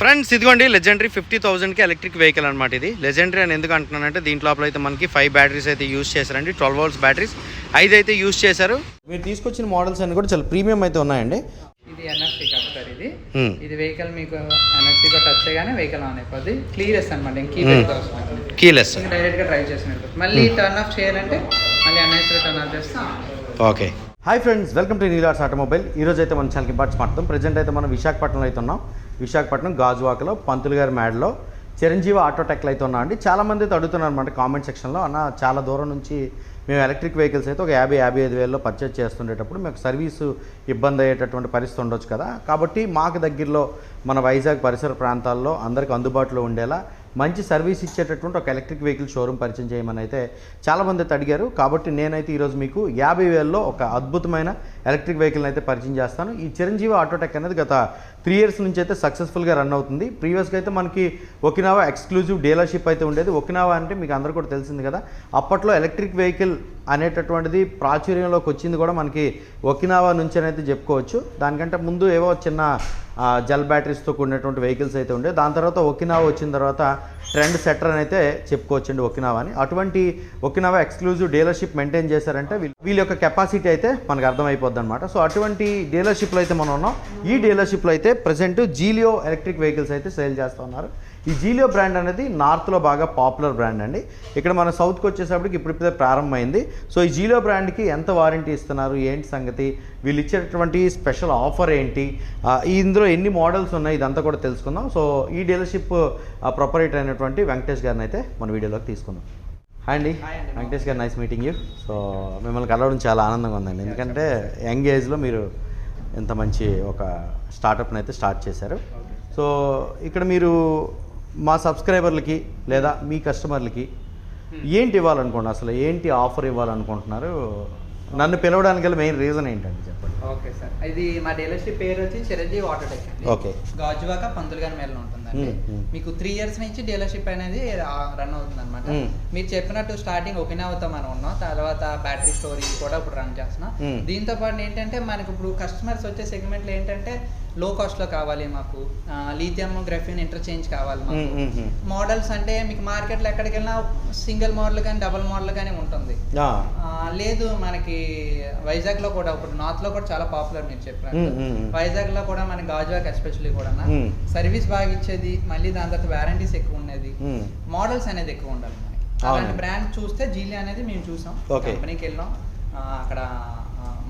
Friends ఇదిగోండి legendary fifty థౌసండ్కి electric vehicle అనమాట ఇది. లెజెండరీ అని ఎందుకు అంటున్నానంటే దీంట్లో అయితే మనకి ఫైవ్ బ్యాటరీస్ అయితే యూస్ చేశారండి. ట్వెల్వ్ వోల్ట్స్ బ్యాటరీస్ ఐదు అయితే యూస్ చేశారు. మీరు తీసుకొచ్చిన మోడల్స్ అన్ని కూడా చాలా ప్రీమియం అయితే ఉన్నాయండి. ఇది ఎన్ఎఫ్సి కాదు సార్ ఇది. ఇది వెహికల్ మీకు ఎన్ఎఫ్సితో టచ్ చేయగానే వెహికల్ ఆన్ అయిపోద్ది. క్లియరెస్ అనమాట ఇంక కీలెస్ డైరెక్ట్గా డ్రైవ్ చేసిన. మళ్ళీ టర్న్ ఆఫ్ చేయాలంటే మళ్ళీ ఎన్ఎఫ్సి టర్న్ ఆఫ్ చేస్తే. Okay. Hi friends welcome to Neelars automobile ఈ రోజు అయితే మన ఛానల్కి పార్ట్స్ మాట్లాడతాం. ప్రజెంట్ అయితే మనం విశాఖపట్నంలో అయితే ఉన్నాం. విశాఖపట్నం గాజువాకలో పంతులు గారి మేడలో చిరంజీవి ఆటోటెక్లు అయితే ఉన్నా అండి. చాలామంది అయితే అడుగుతున్నారు అనమాట కామెంట్ సెక్షన్లో. అన్న చాలా దూరం నుంచి మేము ఎలక్ట్రిక్ వెహికల్స్ అయితే ఒక యాభై యాభై ఐదు వేలలో పర్చేజ్ చేస్తుండేటప్పుడు మీకు సర్వీసు ఇబ్బంది అయ్యేటటువంటి పరిస్థితి ఉండొచ్చు కదా. కాబట్టి మాకు దగ్గరలో మన వైజాగ్ పరిసర ప్రాంతాల్లో అందరికి అందుబాటులో ఉండేలా మంచి సర్వీస్ ఇచ్చేటటువంటి ఒక ఎలక్ట్రిక్ వెహికల్ షోరూమ్ పరిచయం చేయమని అయితే చాలామంది అయితే అడిగారు. కాబట్టి నేనైతే ఈరోజు మీకు యాభై వేలలో ఒక అద్భుతమైన ఎలక్ట్రిక్ వెహికల్ని అయితే పరిచయం చేస్తాను. ఈ చిరంజీవి ఆటోటెక్ అనేది గత త్రీ ఇయర్స్ నుంచి అయితే సక్సెస్ఫుల్గా రన్ అవుతుంది. ప్రీవియస్గా అయితే మనకి ఒకినావా ఎక్స్క్లూజివ్ డీలర్షిప్ అయితే ఉండేది. ఒకినావా అంటే మీకు అందరూ కూడా తెలిసింది కదా. అప్పట్లో ఎలక్ట్రిక్ వెహికల్ అనేటటువంటిది ప్రాచుర్యంలోకి వచ్చింది కూడా మనకి ఒకినావా నుంచి అయితే చెప్పుకోవచ్చు. దానికంటే ముందు ఏవో చిన్న జెల్ బ్యాటరీస్తో కూడినటువంటి వెహికల్స్ అయితే ఉండే. దాని తర్వాత ఒకినావా వచ్చిన తర్వాత ట్రెండ్ సెటర్ అని అయితే చెప్పుకోవచ్చండి ఒకినావా అని. అటువంటి ఒకినావా ఎక్స్క్లూజివ్ డీలర్షిప్ మెయింటైన్ చేశారంటే వీళ్ళ వీళ్ళ యొక్క కెపాసిటీ అయితే మనకు అర్థమైపోద్ది అనమాట సో అటువంటి డీలర్షిప్లో అయితే మనం ఉన్నాం. ఈ డీలర్షిప్లో అయితే ప్రజెంట్ జీలియో ఎలక్ట్రిక్ వెహికల్స్ అయితే సేల్ చేస్తూ ఉన్నారు. ఈ జీలియో బ్రాండ్ అనేది నార్త్లో బాగా పాపులర్ బ్రాండ్ అండి. ఇక్కడ మన సౌత్కి వచ్చేసప్పటికి ఇప్పుడిప్పుడే ప్రారంభమైంది. సో ఈ జీలియో బ్రాండ్కి ఎంత వారంటీ ఇస్తున్నారు? ఏంటి సంగతి? వీళ్ళు ఇచ్చేటటువంటి స్పెషల్ ఆఫర్ ఏంటి? ఇందులో ఎన్ని మోడల్స్ ఉన్నాయి? ఇదంతా కూడా తెలుసుకుందాం. సో ఈ డీలర్షిప్ ప్రొపరేటర్ అయినటువంటి వెంకటేష్ గారిని అయితే మన వీడియోలోకి తీసుకుందాం. హాయ్ అండి. వెంకటేష్ గారు నైస్ మీటింగ్ యూ సో మిమ్మల్ని కలవడం చాలా ఆనందంగా ఉందండి. ఎందుకంటే యంగ్ ఏజ్లో మీరు ఇంత మంచి ఒక స్టార్టప్ని అయితే స్టార్ట్ చేశారు. సో ఇక్కడ మీరు మా సబ్స్క్రైబర్లకి లేదా మీ కస్టమర్లకి ఏంటి ఇవ్వాలనుకోండి? అసలు ఏంటి ఆఫర్ ఇవ్వాలనుకుంటున్నారు? నన్ను పిలవడానికి గల మెయిన్ రీజన్ ఏంటండి చెప్పండి? Okay sir. ఇది మా డీలర్షిప్ పేరు వచ్చి చిరంజీవి ఆటోటెక్ అండి. ఓకే. గాజువాక పంతులు గారి మేళ ఉంటుందండి. మీకు త్రీ ఇయర్స్ నుంచి డీలర్షిప్ అనేది రన్ అవుతుంది అనమాట. మీరు చెప్పినట్టు స్టార్టింగ్ ఒకినావతో మనం ఉన్నాం. తర్వాత బ్యాటరీ స్టోరేజ్ కూడా ఇప్పుడు రన్ చేస్తున్నాం. దీంతో పాటు ఏంటంటే మనకి ఇప్పుడు కస్టమర్స్ వచ్చే సెగ్మెంట్లు ఏంటంటే లో కాస్ట్లో కావాలి మాకు. లీథియం గ్రఫిన్ ఇంటర్చేంజ్ కావాలి మాకు. మోడల్స్ అంటే మీకు మార్కెట్లో ఎక్కడికి వెళ్ళినా సింగిల్ మోడల్ కానీ డబుల్ మోడల్ కానీ ఉంటుంది. లేదు మనకి వైజాగ్లో కూడా ఇప్పుడు నార్త్లో కూడా చాలా పాపులర్ మీరు చెప్పినట్టు మ్మ్. వైజాగ్లో కూడా మన గాజువాక్ ఎస్పెషల్లీ కూడా. సర్వీస్ బాగా ఇచ్చేది మళ్ళీ దాని తర్వాత వ్యారంటీస్ ఎక్కువ ఉండేది. మోడల్స్ అనేది ఎక్కువ ఉండాలి. అలాంటి బ్రాండ్ చూస్తే జీలి అనేది మేము చూసాం. కంపెనీకి వెళ్ళాం అక్కడ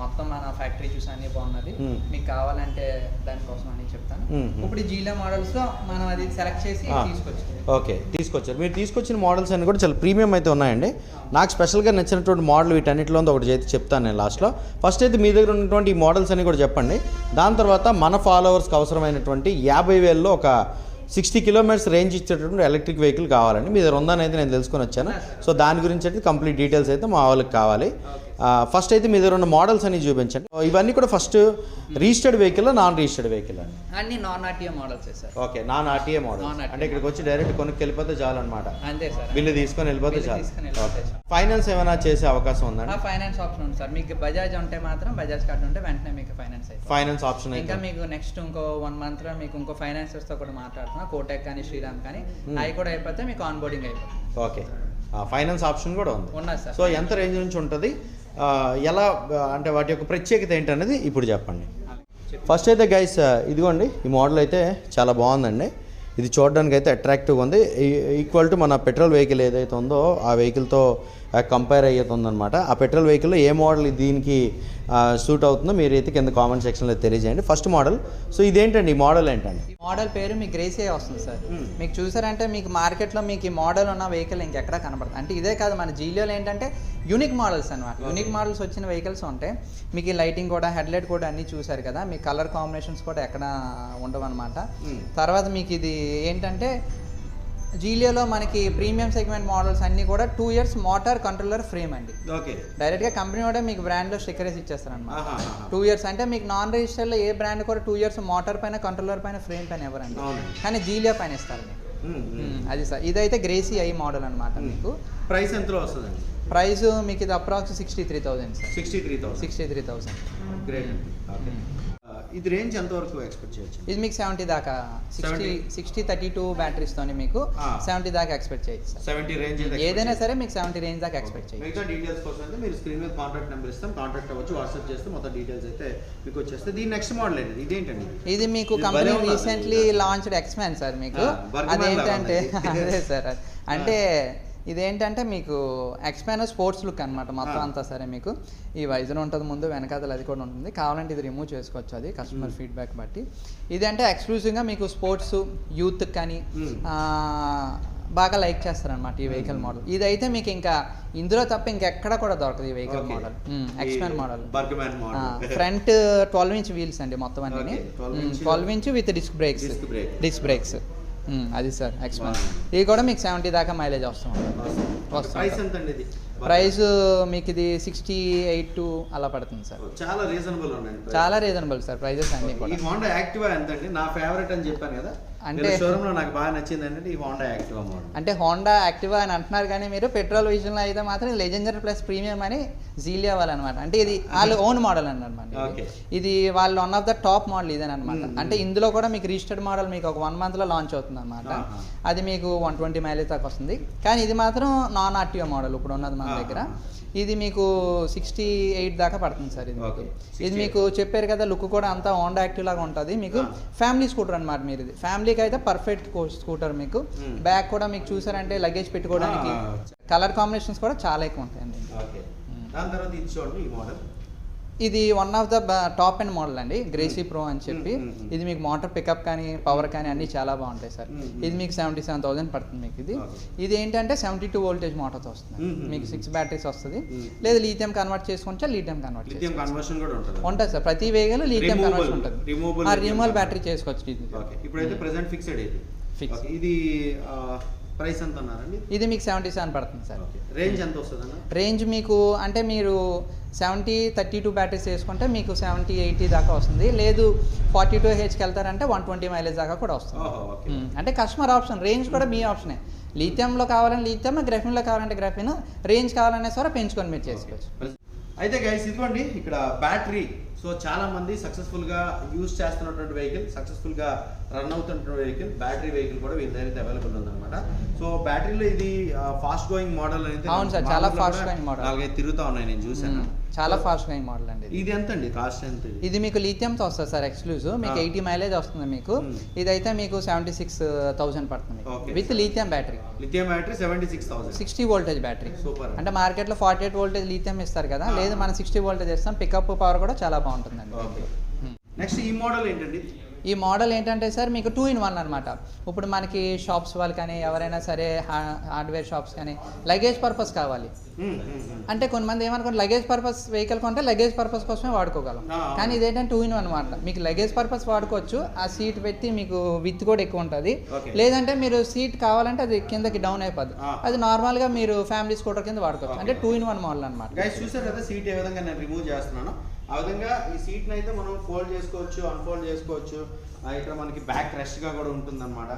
మొత్తం మన ఫ్యాక్టరీ చూసి అన్ని బాగున్నది. మీకు కావాలంటే దానికోసం అని చెప్తాను. ఇప్పుడు జీలో మోడల్స్లో మనం అది సెలెక్ట్ చేసి. తీసుకొచ్చాం ఓకే తీసుకొచ్చారు. మీరు తీసుకొచ్చిన మోడల్స్ అన్ని కూడా చాలా ప్రీమియం అయితే ఉన్నాయండి. నాకు స్పెషల్గా నచ్చినటువంటి మోడల్ వీటన్నిటిలో ఉంది. ఒకటి అయితే చెప్తాను నేను లాస్ట్లో ఫస్ట్ అయితే మీ దగ్గర ఉన్నటువంటి ఈ మోడల్స్ అన్ని కూడా చెప్పండి. దాని తర్వాత మన ఫాలోవర్స్కి అవసరమైనటువంటి యాభై వేల్లో ఒక సిక్స్టీ కిలోమీటర్స్ రేంజ్ ఇచ్చేటటువంటి ఎలక్ట్రిక్ వెహికల్ కావాలండి. మీ దగ్గర ఉందని అయితే నేను తెలుసుకొని వచ్చాను. సో దాని గురించి అయితే కంప్లీట్ డీటెయిల్స్ అయితే మా వాళ్ళకి కావాలి. ఫస్ట్ అయితే మీ దగ్గర ఉన్న మోడల్స్ అన్ని చూపించండి. ఇవన్నీ కూడా first registered vehicle non registered vehicle అండి అన్ని non RTA models sir. Okay non RTA model. అంటే ఇక్కడికి వచ్చి డైరెక్ట్ కొనుక్కి వెళ్ళిపోతే చాలు అనమాట అంతే సార్. బిల్లు తీసుకొని వెళ్ళిపోతే చాలు. ఫైనాన్స్ ఏమైనా చేసే అవకాశం ఆ ఉందండి ఫైనాన్స్ ఆప్షన్ ఉంది సార్. మీకు బజాజ్ ఉంటే మాత్రం బజాజ్ కార్డు ఉంటే వెంటనే మీకు ఫైనాన్స్ అయిపోతుంది. ఫైనాన్స్ ఆప్షన్ ఇంకా అయితే మీకు నెక్స్ట్ ఇంకో వన్ మంత్లో మీకు ఇంకో ఫైనాన్సర్స్తో కూడా మాట్లాడుతున్నా. కోటెక్ కానీ శ్రీరామ్ కానీ అవి కూడా అయిపోతే మీకు ఆన్ బోర్డింగ్ అయిపోతుంది ఓకే ఫైనాన్స్ ఆప్షన్ కూడా ఉంది. సో ఎంత రేంజ్ నుంచి ఉంటుంది? ఎలా అంటే వాటి యొక్క ప్రత్యేకత ఏంటనేది ఇప్పుడు చెప్పండి. ఫస్ట్ అయితే గైస్ ఇదిగోండి ఈ మోడల్ అయితే చాలా బాగుందండి. ఇది చూడడానికి అయితే అట్రాక్టివ్గా ఉంది. ఈక్వల్ టు మన పెట్రోల్ వెహికల్ ఏదైతే ఉందో ఆ వెహికల్తో కంపేర్ అయ్యేతుందన్నమాట. ఆ పెట్రోల్ వెహికల్ ఏ మోడల్ దీనికి సూట్ అవుతుందో మీరు అయితే కింద కామెంట్ సెక్షన్లో తెలియజేయండి. ఫస్ట్ మోడల్ సో ఇదేంటండి? ఈ మోడల్ ఏంటండి? ఈ మోడల్ పేరు మీకు గ్రేసే వస్తుంది సార్ Hmm. మీకు చూసారంటే మీకు మార్కెట్లో మీకు ఈ మోడల్ ఉన్న వెహికల్ ఇంకెక్కడా కనబడదు అంటే ఇదే కాదు మన జీలియోలో ఏంటంటే యూనిక్ మోడల్స్ అనమాట యూనిక్ మోడల్స్ వచ్చిన వెహికల్స్ ఉంటాయి మీకు ఈ లైటింగ్ కూడా హెడ్లైట్ కూడా అన్నీ చూసారు కదా. మీ కలర్ కాంబినేషన్స్ కూడా ఎక్కడ ఉండవు అనమాట Hmm. తర్వాత మీకు ఇది ఏంటంటే జీలియోలో మనకి ప్రీమియం సెగ్మెంట్ మోడల్స్ అన్నీ కూడా two years motor controller frame అండి. ఓకే డైరెక్ట్గా కంపెనీ కూడా మీకు బ్రాండ్లో స్టిక్కరేసి ఇచ్చేస్తారు అనమాట టూ ఇయర్స్ అంటే మీకు నాన్ రిజిస్టర్లో ఏ బ్రాండ్ కూడా టూ ఇయర్స్ మోటార్ పైన కంట్రోలర్ పైన ఫ్రేమ్ పైన ఎవరండి. కానీ జీలియా పైన ఇస్తారు మీకు. అది సార్. ఇదైతే గ్రేసీ ఐ మోడల్ అనమాట మీకు. ప్రైస్ ఎంతలో వస్తుందండి? ప్రైస్ మీకు ఇది approx sixty three thousand sir. Sixty three thousand sixty three thousand great okay ఇది రేంజ్ ఎంత వరకు ఎక్స్పెక్ట్ చేయొచ్చు? ఇది మీకు సెవెంటీ దాకా సిక్స్టీ 70. సిక్స్టీ థర్టీ టూ బ్యాటరీస్తోని మీకు ఆ. సెవెంటీ దాకా ఎక్స్పెక్ట్ చేయొచ్చు సార్ సెవెంటీ రేంజ్ ఏదైనా సరే మీకు సెవెంటీ రేంజ్ దాకా ఎక్స్పెక్ట్ చేయొచ్చు. మిగతా డీటెయిల్స్ కోసం అయితే మీరు స్క్రీన్ మీద కాంటాక్ట్ నెంబర్ ఇస్తాం. కాంటాక్ట్ అవ్వచ్చు వాట్సాప్ చేస్తే మొత్తం డీటెయిల్స్ అయితే మీకు వచ్చేస్తే దీని నెక్స్ట్ మోడల్ ఏంటి ఇదేంటండి? ఇది మీకు company. Recently launched X Men sir మీకు. అదేంటంటే. అదే సార్ అంటే ఇదేంటంటే మీకు ఎక్స్పాన్ స్పోర్ట్స్ లుక్ అనమాట మొత్తం. అంతా సరే మీకు. ఈ వైజర్ ఉంటుంది ముందు వెనకాతలు అది కూడా ఉంటుంది. కావాలంటే ఇది రిమూవ్ చేసుకోవచ్చు అది కస్టమర్. ఫీడ్బ్యాక్ బట్టి. ఇది అంటే ఎక్స్క్లూజివ్గా మీకు స్పోర్ట్స్ యూత్ కానీ బాగా లైక్ చేస్తారనమాట ఈ వెహికల్. మోడల్ ఇదైతే మీకు ఇంకా ఇందులో తప్ప ఇంకెక్కడ కూడా దొరకదు ఈ vehicle model ఎక్స్పాన్ model front twelve inch wheels అండి మొత్తం అన్ని Okay, 12 inch- twelve inch with disc brakes. Disc brakes అది సార్ బాగుంది. ఇది కూడా మీకు సెవెంటీ దాకా మైలేజ్ వస్తాం వస్తుంది. ప్రైస్ మీకు ఇది సిక్స్టీ ఎయిట్ టు అలా పడుతుంది సార్. చాలా రీజనబుల్ price. చాలా రీజనబుల్ సార్ ప్రైజెస్ అన్ని ఈ హోండా యాక్టివా ఎంత అండి నా ఫేవరెట్ అని చెప్పాను కదా. అంటే- షోరూమ్లో నాకు బాగా నచ్చింది అంటే ఈ హోండా యాక్టివా మోడల్ అంటే హోండా యాక్టివా అని అంటున్నారు కానీ మీరు పెట్రోల్ విషయంలో అయితే మాత్రం లెజెండర్ ప్లస్ ప్రీమియం అని జీలియా వాళ్ళనమాట. అంటే ఇది వాళ్ళు ఓన్ మోడల్ అన్నమాట Okay. ఇది వాళ్ళు one of the top model ఇదేనమాట. అంటే ఇందులో కూడా మీకు రిజిస్టర్డ్ మోడల్ మీకు ఒక వన్ మంత్లో లాంచ్ అవుతుంది అనమాట. అది మీకు వన్ ట్వంటీ మైలేజ్ దాకా వస్తుంది. కానీ ఇది మాత్రం నాన్ ఆర్టీఓ మోడల్ ఇప్పుడు ఉన్నది మన. దగ్గర ఇది మీకు సిక్స్టీ ఎయిట్ దాకా పడుతుంది సార్ ఇది మీకు. ఇది 68. మీకు చెప్పారు కదా లుక్ కూడా అంతా హోండా యాక్టివ్ లాగా ఉంటుంది మీకు. ఫ్యామిలీ స్కూటర్ అనమాట మీరు ఇది ఫ్యామిలీకి అయితే పర్ఫెక్ట్ స్కూటర్ మీకు. బ్యాగ్ కూడా మీకు చూసారంటే లగేజ్ పెట్టుకోవడానికి. కలర్ కాంబినేషన్స్ కూడా చాలా ఎక్కువ ఉంటాయండి. దాని తర్వాత ఇది చూడండి ఈ మోడల్ ఇది one of the top and model అండి. గ్రేసీ ప్రో అని చెప్పి. Hmm, hmm, hmm. ఇది మీకు మోటార్ పికప్ కానీ పవర్ కానీ అన్ని చాలా బాగుంటాయి సార్. Hmm, hmm. ఇది మీకు సెవెంటీ సెవెన్ థౌసండ్ పడుతుంది మీకు ఇది. ఇది ఏంటంటే సెవెంటీ టూ వోల్టేజ్ మోటార్తో వస్తుంది. Hmm, hmm, మీకు hmm. సిక్స్ బ్యాటరీస్ వస్తుంది. Hmm. లేదు లీథియం కన్వర్ట్ చేసుకుంటే లీథియం కన్వర్ట్ చేసుకోవచ్చు. ఉంటుంది. సార్. ప్రతి వేగలు లీథియం కన్వర్షన్ ఉంటుంది. రిమూవల్. బ్యాటరీ చేసుకోవచ్చు. ఇది ఇప్పుడైతే ప్రెసెంట్ ఫిక్స్డ్ ఇది ఇది ప్రైస్ ఎంత అన్నారండి? ఇది మీకు సెవెంటీ సెవెన్ పడుతుంది సార్. రేంజ్ ఎంత వస్తుంది రేంజ్ మీకు అంటే మీరు సెవెంటీ థర్టీ టూ బ్యాటరీస్ వేసుకుంటే మీకు సెవెంటీ ఎయిటీ దాకా వస్తుంది. లేదు ఫార్టీ టూ హెచ్కి వెళ్తారంటే వన్ ట్వంటీ మైలేజ్ దాకా కూడా వస్తుంది. అంటే కస్టమర్ ఆప్షన్ రేంజ్ కూడా మీ ఆప్షనే. లీథియంలో కావాలని లీథియం గ్రఫిన్లో కావాలంటే గ్రఫిన్ రేంజ్ కావాలనే సరే పెంచుకొని మీరు చేసుకోవచ్చు. అయితే గైస్ ఇదిగోండి ఇక్కడ బ్యాటరీ సో చాలా మంది సక్సెస్ఫుల్గా యూజ్ చేస్తున్నటువంటి వెహికల్ సక్సెస్ఫుల్గా రన్ అవుతున్నటువంటి వెహికల్ బ్యాటరీ వెహికల్ కూడా వీళ్ళ దగ్గర అవైలబుల్ ఉందన్నమాట సో బ్యాటరీలో ఇది ఫాస్ట్ గోయింగ్ మోడల్ అయితే. నాలుగైదు తిరుగుతా ఉన్నాయి నేను చూసాను మ్మ్. చాలా ఫాస్ట్ గోయింగ్ మోడల్ అండి ఇది. ఎంత అండి కాస్ట్ ఎంత ఇది? మీకు లీథియంతో వస్తుంది సార్ ఎక్స్క్లూజివ్ మీకు. ఎయిటీ మైలేజ్ వస్తుంది మీకు. ఇదైతే మీకు సెవెంటీ సిక్స్ థౌసండ్ పడుతుంది. With lithium battery lithium battery seventy six thousand sixty voltage battery super అంటే మార్కెట్లో ఫార్టీ ఎయిట్ వోల్టేజ్ లీథియం ఇస్తారు కదా. లేదు మనం సిక్స్టీ వోల్టేజ్ ఇస్తాం. పికప్ పవర్ కూడా చాలా బాగుంటుందండి. నెక్స్ట్ ఈ మోడల్ ఏంటండి? ఈ మోడల్ ఏంటంటే సార్ మీకు టూ ఇన్ వన్ అనమాట ఇప్పుడు మనకి షాప్స్ వాళ్ళు కానీ ఎవరైనా సరే హార్డ్వేర్ షాప్స్ కానీ లగేజ్ పర్పస్ కావాలి. అంటే కొంతమంది ఏమనుకోండి లగేజ్ పర్పస్ వెహికల్ కొంటే లగేజ్ పర్పస్ కోసమే వాడుకోగలం. కానీ ఇదేంటంటే టూ ఇన్ వన్ అనమాట మీకు లగేజ్ పర్పస్ వాడుకోవచ్చు ఆ సీట్ పెట్టి మీకు విత్ కూడా ఎక్కువ ఉంటుంది. లేదంటే మీరు సీట్ కావాలంటే అది కిందకి డౌన్ అయిపోద్ది. అది నార్మల్గా మీరు ఫ్యామిలీ స్కూటర్ కింద వాడుకోవచ్చు. అంటే టూ ఇన్ వన్ మోడల్ అనమాట చూసారు కదా సీట్ ఏ విధంగా నేను రిమూవ్ చేస్తున్నాను ఆ విధంగా ఈ సీట్ని అయితే మనం ఫోల్డ్ చేసుకోవచ్చు అన్ఫోల్డ్ చేసుకోవచ్చు. ఇక్కడ మనకి బ్యాక్ రెస్ట్గా కూడా ఉంటుందన్నమాట.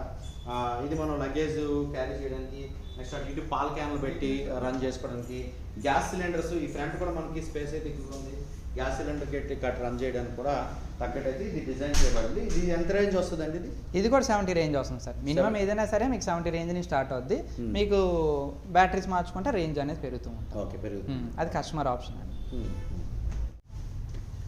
ఇది మనం లగేజ్ క్యారీ చేయడానికి నెక్స్ట్ అటు ఇటు పాల క్యాన్లు పెట్టి రన్ చేసుకోవడానికి. గ్యాస్ సిలిండర్స్ ఈ ఫ్రంట్ కూడా మనకి స్పేస్ అయితే ఎక్కువ ఉంది. గ్యాస్ సిలిండర్ పెట్టి కట్ రన్ చేయడానికి కూడా తగ్గట్టయితే ఇది డిజైన్ చేయబడింది. ఇది ఎంత రేంజ్ వస్తుందండి ఇది? ఇది కూడా సెవెంటీ రేంజ్ వస్తుంది సార్. మినిమం ఏదైనా సరే మీకు సెవెంటీ రేంజ్ నుంచి స్టార్ట్ అవుద్ది. మీకు బ్యాటరీస్ మార్చుకుంటే రేంజ్ అనేది పెరుగుతూ ఉంటుంది. ఓకే పెరుగుతుంది. అది కస్టమర్ ఆప్షన్ అండి.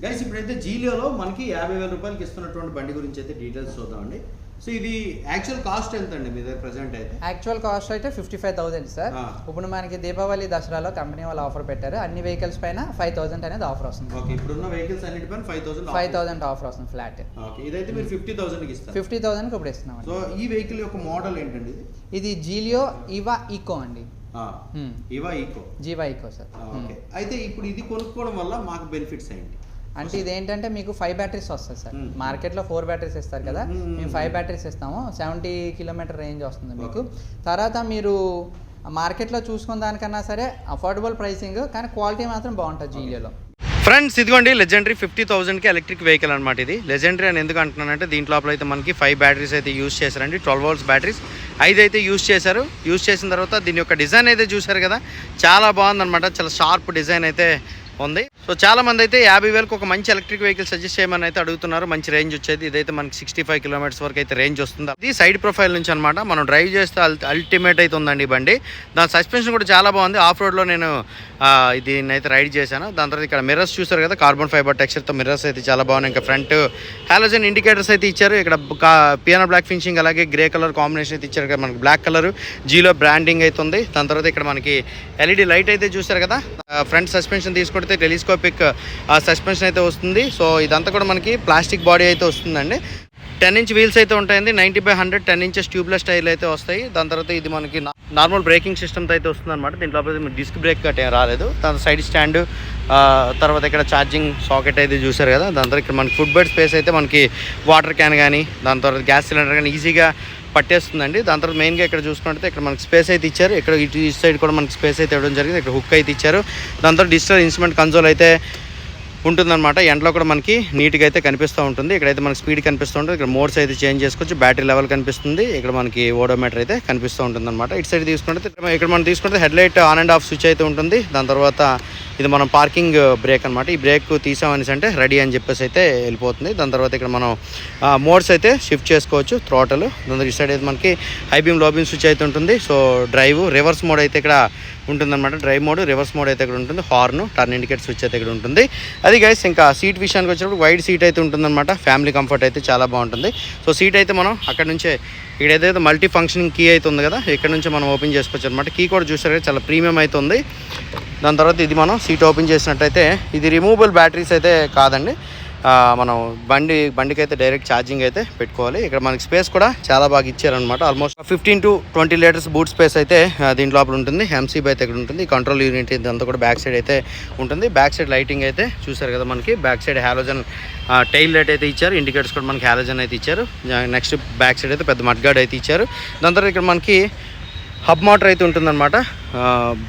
గైస్ ఇప్పుడైతే జీలియోలో మనకి యాభై వేల రూపాయలకి ఇస్తున్నటువంటి బండి గురించి అయితే డీటెయిల్స్ చూద్దామండి. సో ఇది యాక్చువల్ కాస్ట్ ఎంత అండి మీ దగ్గర ప్రజెంట్ అయితే? యాక్చువల్ కాస్ట్ అయితే ఫిఫ్టీ ఫైవ్ థౌసండ్ సార్. ఇప్పుడు మనకి దీపావళి దసరాలో కంపెనీ వాళ్ళు ఆఫర్ పెట్టారు. అన్ని వెహికల్స్ పైన ఫైవ్ థౌసండ్ అనేది ఆఫర్ వస్తుంది. ఓకే ఇప్పుడున్న vehicles అన్నిటిపైన five thousand five thousand offer వస్తుంది ఫ్లాట్ ఓకే ఇదైతే మీరు ఫిఫ్టీ థౌసండ్కి ఇస్తారు. ఫిఫ్టీ థౌసండ్కి ఇప్పుడు ఇస్తున్నాం సో ఈ వెహికల్ యొక్క మోడల్ ఏంటండి ఇది? జీలియో ఇవా ఈకో అండి. ఇవా ఈకో జీవా ఈకో సార్ ఓకే అయితే ఇప్పుడు ఇది కొనుక్కోవడం వల్ల మాకు బెనిఫిట్స్ ఏంటి? అంటే ఇదేంటంటే మీకు ఫైవ్ బ్యాటరీస్ వస్తాయి సార్. మార్కెట్లో ఫోర్ బ్యాటరీస్ ఇస్తారు కదా. మేము ఫైవ్ బ్యాటరీస్ ఇస్తాము. సెవెంటీ కిలోమీటర్ రేంజ్ వస్తుంది మీకు. తర్వాత మీరు మార్కెట్లో చూసుకున్న దానికన్నా సరే అఫోర్డబుల్ ప్రైసింగ్ కానీ క్వాలిటీ మాత్రం బాగుంటుంది జీలియోలో ఫ్రెండ్స్ ఇదిగోండి లెజెండరీ ఫిఫ్టీ థౌసండ్కి ఎలక్ట్రిక్ వెహికల్ అనమాట ఇది. లెజెండరీ అని ఎందుకు అంటున్నానంటే దీంట్లో అయితే మనకి ఫైవ్ బ్యాటరీస్ అయితే యూస్ చేశారండి. ట్వెల్వ్ వోల్ట్స్ బ్యాటరీస్ ఐదు అయితే యూస్ చేశారు. యూస్ చేసిన తర్వాత దీని యొక్క డిజైన్ అయితే చూశారు కదా. చాలా బాగుందన్నమాట. చాలా షార్ప్ డిజైన్ అయితే ఉంది. సో చాలా మంది అయితే యాభై వేలకు ఒక మంచి ఎలక్ట్రిక్ వెహికల్ సజెస్ట్ చేయమని అయితే అడుగుతున్నారు. మంచి రేంజ్ వచ్చేది. ఇదైతే మనకి సిక్స్టీ ఫైవ్ కిలోమీటర్స్ వరకు అయితే రేంజ్ వస్తుంది. ఇది సైడ్ ప్రొఫైల్ నుంచి అనమాట మనం డ్రైవ్ చేస్తే అల్టిమేట్ అయితే ఉందండి ఈ బండి. దాని సస్పెన్షన్ కూడా చాలా బాగుంది. ఆఫ్ రోడ్లో నేను ఆ, దీన్ని అయితే రైడ్ చేశాను. దాని తర్వాత ఇక్కడ మిర్రర్స్ చూసారు కదా కార్బన్ ఫైబర్ టెక్స్చర్తో మిర్రర్స్ అయితే చాలా బాగున్నాయి. ఇంకా ఫ్రంట్ హాలోజన్ ఇండికేటర్స్ అయితే ఇచ్చారు. ఇక్కడ పియానో బ్లాక్ ఫినిషింగ్ అలాగే గ్రే కలర్ కాంబినేషన్ అయితే ఇచ్చారు కదా మనకి బ్లాక్ కలర్. జీలో బ్రాండింగ్ అయితే ఉంది. దాని తర్వాత ఇక్కడ మనకి ఎల్ఈడి లైట్ అయితే చూసారు కదా. ఫ్రంట్ సస్పెన్షన్ తీసుకుంటే టెలిస్కోపిక్ సస్పెన్షన్ అయితే వస్తుంది. సో ఇదంతా కూడా మనకి ప్లాస్టిక్ బాడీ అయితే వస్తుందండి. టెన్ ఇంచ్ వీల్స్ అయితే ఉంటాయండి. Ninety by hundred ten inches tubeless టైర్లు అయితే వస్తాయి. దాని తర్వాత ఇది మనకి నార్మల్ బ్రేకింగ్ సిస్టమ్తో అయితే వస్తుంది అనమాట దీంట్లో డిస్క్ బ్రేక్ కట్టే రాలేదు. దాని సైడ్ స్టాండ్ తర్వాత ఇక్కడ ఛార్జింగ్ సాకెట్ అయితే చూసారు కదా. దాని తర్వాత ఇక్కడ మనకి ఫుడ్ బెడ్ స్పేస్ అయితే మనకి వాటర్ క్యాన్ కానీ దాని తర్వాత గ్యాస్ సిలిండర్ కానీ ఈజీగా పట్టేస్తుందండి. దాని తర్వాత మెయిన్గా ఇక్కడ చూసుకుంటే ఇక్కడ మనకి స్పేస్ అయితే ఇచ్చారు. ఇక్కడ ఇటు ఇటు సైడ్ కూడా మనకి స్పేస్ అయితే ఇవ్వడం జరిగింది. ఇక్కడ హుక్ అయితే ఇచ్చారు. దాని తర్వాత డిజిటల్ ఇన్స్ట్రుమెంట్ కన్సోల్ అయితే ఉంటుందన్నమాట. ఎండలో కూడా మనకి నీట్గా అయితే కనిపిస్తూ ఉంటుంది. ఇక్కడైతే మనకి స్పీడ్ కనిపిస్తూ ఉంటుంది. ఇక్కడ మోడ్స్ అయితే చేంజ్ చేసుకోవచ్చు. బ్యాటరీ లెవెల్ కనిపిస్తుంది. ఇక్కడ మనకి ఓడోమీటర్ అయితే కనిపిస్తూ ఉంటుంది అనమాట ఇటు సైడ్ తీసుకుంటే ఇక్కడ మనం తీసుకుంటే head light on and off switch అయితే ఉంటుంది. దాని తర్వాత ఇది మనం పార్కింగ్ బ్రేక్ అనమాట ఈ బ్రేక్ తీసామనేసి అంటే రెడీ అని చెప్పేసి అయితే వెళ్ళిపోతుంది. దాని తర్వాత ఇక్కడ మనం మోడ్స్ అయితే షిఫ్ట్ చేసుకోవచ్చు థ్రోటల్. దాని ఇటు సైడ్ అయితే మనకి హైబీమ్ లోబీమ్ స్విచ్ అయితే ఉంటుంది. సో డ్రైవ్ రివర్స్ మోడ్ అయితే ఇక్కడ ఉంటుందన్నమాట. డ్రైవ్ మోడ్ రివర్స్ మోడ్ అయితే ఇక్కడ ఉంటుంది. హార్న్ టర్న్ ఇండికేట్ స్విచ్ అయితే ఇక్కడ ఉంటుంది. అది గైస్ ఇంకా సీట్ విషయానికి వచ్చినప్పుడు వైడ్ సీట్ అయితే ఉంటుందన్నమాట. ఫ్యామిలీ కంఫర్ట్ అయితే చాలా బాగుంటుంది. సో సీట్ అయితే మనం అక్కడ నుంచే ఇక్కడ ఏదైతే మల్టీ ఫంక్షనింగ్ కీ అయితే ఉంది కదా ఇక్కడ నుంచి మనం ఓపెన్ చేసుకోవచ్చు అనమాట కీ కూడా చూసారు చాలా ప్రీమియం అయితే ఉంది దాని తర్వాత ఇది మనం సీట్ ఓపెన్ చేసినట్టయితే ఇది రిమూవబుల్ బ్యాటరీస్ అయితే కాదండి. మనం బండి బండికి అయితే డైరెక్ట్ ఛార్జింగ్ అయితే పెట్టుకోవాలి. ఇక్కడ మనకి స్పేస్ కూడా చాలా బాగా ఇచ్చారనమాట almost fifteen to twenty litres boot space అయితే దీని లోపల ఉంటుంది. ఎంసీబీ అయితే ఇక్కడ ఉంటుంది. కంట్రోల్ యూనిట్ ఇదంతా కూడా బ్యాక్ సైడ్ అయితే ఉంటుంది. బ్యాక్ సైడ్ లైటింగ్ అయితే చూసారు కదా మనకి. Back side halogen tail light అయితే ఇచ్చారు. ఇండికేటర్స్ కూడా మనకి హ్యాలోజన్ అయితే ఇచ్చారు. నెక్స్ట్ బ్యాక్ సైడ్ అయితే పెద్ద మడ్గార్డ్ అయితే ఇచ్చారు. దాని తర్వాత ఇక్కడ మనకి హబ్ మోటార్ అయితే ఉంటుందన్నమాట.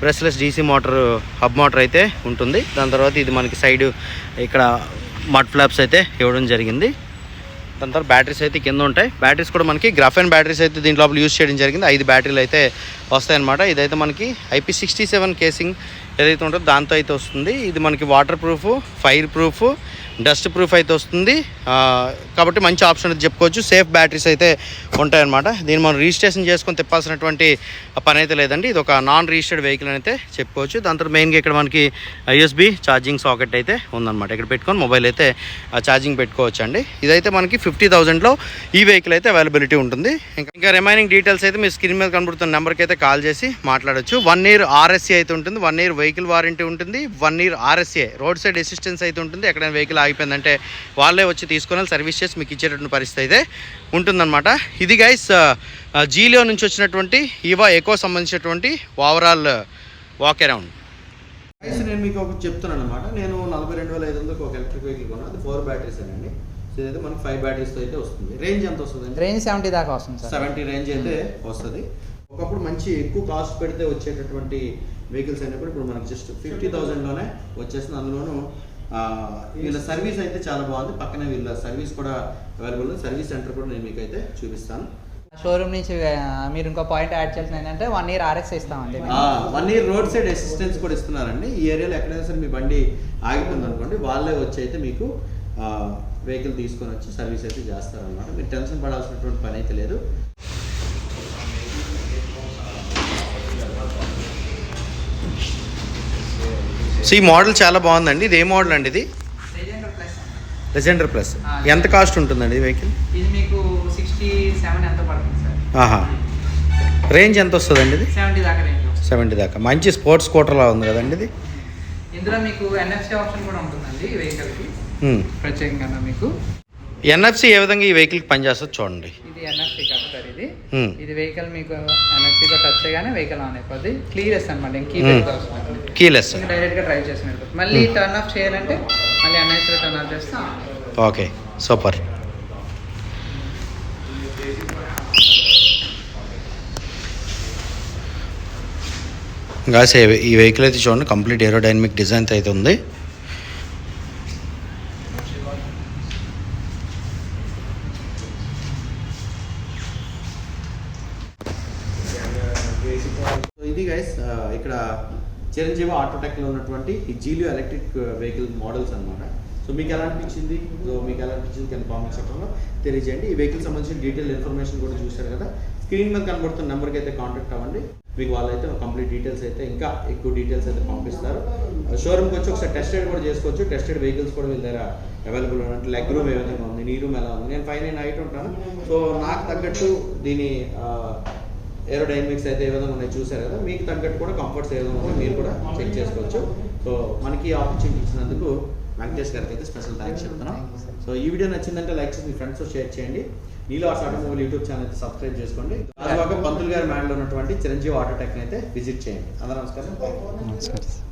Brushless DC motor hub motor అయితే ఉంటుంది. దాని తర్వాత ఇది మనకి సైడ్ ఇక్కడ మడ్ ఫ్లాప్స్ అయితే ఇవ్వడం జరిగింది. దాని తర్వాత బ్యాటరీస్ అయితే కింద ఉంటాయి. బ్యాటరీస్ కూడా మనకి గ్రాఫైన్ బ్యాటరీస్ అయితే దీంట్లో యూస్ చేయడం జరిగింది. ఐదు బ్యాటరీలు అయితే వస్తాయన్నమాట. ఇదైతే మనకి ఐపీ సిక్స్టీ సెవెన్ కేసింగ్ ఏదైతే ఉంటుందో దాంతో అయితే వస్తుంది. ఇది మనకి waterproof fireproof dustproof అయితే వస్తుంది. కాబట్టి మంచి ఆప్షన్ అయితే చెప్పుకోవచ్చు. సేఫ్ బ్యాటరీస్ అయితే ఉంటాయన్నమాట. దీన్ని మనం రిజిస్ట్రేషన్ చేసుకొని తిప్పాల్సినటువంటి పని అయితే లేదండి. ఇది ఒక నాన్ రిజిస్టర్డ్ వెహికల్ అయితే చెప్పుకోవచ్చు. దాని తర్వాత మెయిన్గా ఇక్కడ మనకి యూఎస్బి ఛార్జింగ్ సాకెట్ అయితే ఉందన్నమాట. ఇక్కడ పెట్టుకొని మొబైల్ అయితే ఛార్జింగ్ పెట్టుకోవచ్చు అండి ఇదైతే మనకి ఫిఫ్టీ థౌజండ్లో ఈ వెహికల్ అయితే అవైలబిలిటీ ఉంటుంది. ఇంకా ఇంకా రిమైనింగ్ డీటెయిల్స్ అయితే మీ స్క్రీన్ మీద కనబడుతున్న నెంబర్కి అయితే కాల్ చేసి మాట్లాడొచ్చు. వన్ ఇయర్ ఆర్ఎస్సీ అయితే ఉంటుంది. వన్ ఇయర్ వెహికల్ వారంటీ ఉంటుంది. One year RSC roadside assistance అయితే ఉంటుంది. ఎక్కడైనా వెహికల్ ఆగిపోయిందంటే వాళ్ళే వచ్చి తీసుకొని సర్వీస్ చేసి మీకు ఇచ్చేటటువంటి పరిస్థితి అయితే ఉంటుందన్నమాట. ఇది గైస్ జీలో నుంచి వచ్చినటువంటి ఇవా ఎక్కువ సంబంధించినటువంటి ఓవరాల్ వాక్ అరౌండ్ నేను మీకు ఒకటి చెప్తున్నాను అనమాట నేను నలభై రెండు వేల ఐదు వందలకు ఒక ఎలక్ట్రిక్ వెహికల్ కొన్నాను. అది ఫోర్ బ్యాటరీస్ అండి. సో ఇదైతే మనకి ఫైవ్ బ్యాటరీస్తో అయితే వస్తుంది. రేంజ్ ఎంత వస్తుంది రేంజ్ సెవెంటీ దాకా వస్తుంది సార్. సెవెంటీ రేంజ్ అయితే వస్తుంది. ఒకప్పుడు మంచి ఎక్కువ కాస్ట్ పెడితే వచ్చేటటువంటి వెహికల్స్ అయినప్పుడు ఇప్పుడు మనకి జస్ట్ ఫిఫ్టీ థౌజండ్లోనే వచ్చేస్తుంది. అందులోనూ వీళ్ళ సర్వీస్ అయితే చాలా బాగుంది. పక్కనే వీళ్ళ సర్వీస్ కూడా అవైలబుల్ ఉంది. సర్వీస్ సెంటర్ కూడా నేను మీకు అయితే చూపిస్తాను. షోరూమ్ నుంచి మీరు ఇంకో పాయింట్ యాడ్ చేసిన ఏంటంటే వన్ ఇయర్ ఆర్ఎక్స్ ఇస్తామండి. One year roadside assistance కూడా ఇస్తున్నారండి. ఈ ఏరియాలో ఎక్కడైనా సరే మీ బండి ఆగిపోయింది అనుకోండి వాళ్ళే వచ్చి అయితే మీకు వెహికల్ తీసుకొని వచ్చి సర్వీస్ అయితే చేస్తారనమాట మీరు టెన్షన్ పడాల్సినటువంటి పని అయితే లేదు. సో ఈ మోడల్ చాలా బాగుందండి. ఇది ఏ మోడల్ అండి ఇది. లెజెండర్ ప్లస్ ఎంత కాస్ట్ ఉంటుందండి ఈ వెహికల్ ఇది మీకు సిక్స్టీ సెవెన్ ఎంత పడుతుంది సార్? ఆహా. రేంజ్ ఎంత వస్తుందండి ఇది? సెవెంటీ దాకా రేంజ్ వస్తుంది. సెవెంటీ దాకా. మంచి స్పోర్ట్స్ స్కూటర్లా ఉంది కదండి ఇది? ఇందులో మీకు ఎన్ఎఫ్సి ఆప్షన్ కూడా ఉంటుందండి ఈ వెహికల్కి హ్మ్. ప్రత్యేకంగా మీకు. ఎన్ఎఫ్సి ఏ విధంగా ఈ వెహికల్కి పనిచేస్తుందో చూడండి ఇది ఎన్ఎఫ్సి కాదు సార్ ఇది. ఇది వెహికల్ మీకు ఎన్ఎఫ్సితో టచ్ చేయగానే వెహికల్ ఆన్ అయిపోద్ది క్లియరెస్ అనమాట ఇంక కీ. పెట్టుకో అవసరం లేదు. కీలెస్ ఇంకా డైరెక్ట్గా డ్రైవ్ చేసి వెళ్ళిపోతుంది మళ్ళీ. టర్న్ ఆఫ్ చేయాలంటే మళ్ళీ ఎన్ఎఫ్సిలో టర్న్ ఆఫ్ చేస్తే. ఓకే సూపర్ ఇంకా ఈ వెహికల్ అయితే చూడండి కంప్లీట్ ఏరోడైనమిక్ డిజైన్ అయితే ఉంది ఇది గైస్ ఇక్కడ చిరంజీవి ఆటోటెక్లో ఉన్నటువంటి ఈ Zelio electric uh, vehicle models అన్నమాట. సో మీకు ఎలా అనిపించింది సో మీకు ఎలా అనిపించింది కానీ కామెంట్ సెక్షన్లో తెలియజేయండి. ఈ వెహికల్ సంబంధించిన డీటెయిల్ ఇన్ఫర్మేషన్ కూడా చూశారు కదా. స్క్రీన్ మీద కనబడుతున్న నెంబర్కి అయితే కాంటాక్ట్ అవ్వండి. మీకు వాళ్ళైతే కంప్లీట్ డీటెయిల్స్ అయితే ఇంకా ఎక్కువ డీటెయిల్స్ అయితే పంపిస్తారు. షోరూమ్కి వచ్చి ఒకసారి టెస్టెడ్ కూడా చేసుకోవచ్చు. టెస్టెడ్ వెహికల్స్ కూడా వీళ్ళ దగ్గర అవైలబుల్ ఉన్నట్టు లెగ్ రూమ్ ఏ విధంగా ఉంది నీ రూమ్ ఎలా ఉంది? నేను ఫైన్ నైట్ హైట్ ఉంటాను. సో నాకు తగ్గట్టు దీని ఏరోడైనమిక్స్ అయితే ఏ విధంగా ఉన్నాయి చూసారు కదా మీకు తగ్గట్టు కూడా కంఫర్ట్స్ ఏ విధంగా ఉన్నాయి మీరు కూడా చెక్ చేసుకోవచ్చు. సో మనకి ఆపర్చునిటీ ఇచ్చినందుకు వెంకటేష్ గారికి అయితే స్పెషల్ థ్యాంక్స్ చెప్తున్నాం. సో ఈ వీడియో నచ్చిందంటే లైక్ చేసి మీ ఫ్రెండ్స్తో షేర్ చేయండి. నీలో ఆటోమొబైల్ యూట్యూబ్ ఛానల్ అయితే సబ్స్క్రైబ్ చేసుకోండి. అలాగే పంతులు గారి మ్యాన్లో ఉన్నటువంటి చిరంజీవి ఆటో టెక్ని అయితే విజిట్ చేయండి. అందరూ నమస్కారం. నమస్కారం